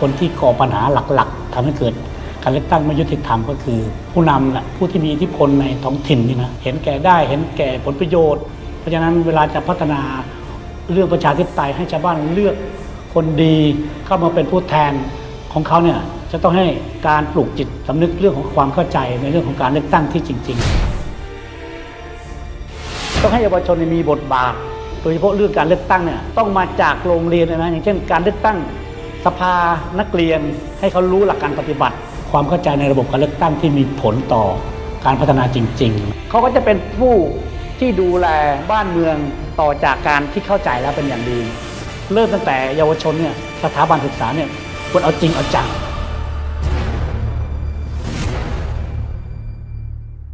คนที่ก่อปัญหาหลักๆทำให้เกิดการเลือกตั้งไม่ยุติธรรมก็คือ ผู้นำแหละผู้ที่มีอิทธิพลในท้องถิ่นนี่นะเห็นแก่ได้เห็นแก่ผลประโยชน์ เพราะฉะนั้นเวลาจะพัฒนาเรื่องประชาธิปไตยให้ชาวบ้านเลือกคนดีเข้ามาเป็นผู้แทนของเขาเนี่ยจะต้องให้การปลูกจิตสำนึกเรื่องของความเข้าใจในเรื่องของการเลือกตั้งที่จริง ๆ ต้องให้เยาวชนมีบทบาท โดยเฉพาะเรื่องการเลือกตั้งเนี่ยต้องมาจากโรงเรียนนะอย่างเช่น การเลือกตั้ง สภานักเรียนให้เขารู้หลักการปฏิบัติ ความเข้าใจในระบบการเลือกตั้งที่มีผลต่อการพัฒนาจริง ๆ เขาก็จะเป็นผู้ที่ดูแลบ้านเมืองต่อจากการที่เข้าใจแล้วเป็นอย่างดี เริ่มตั้งแต่เยาวชนเนี่ยสถาบันศึกษาเนี่ยควรเอาจริงเอาจัง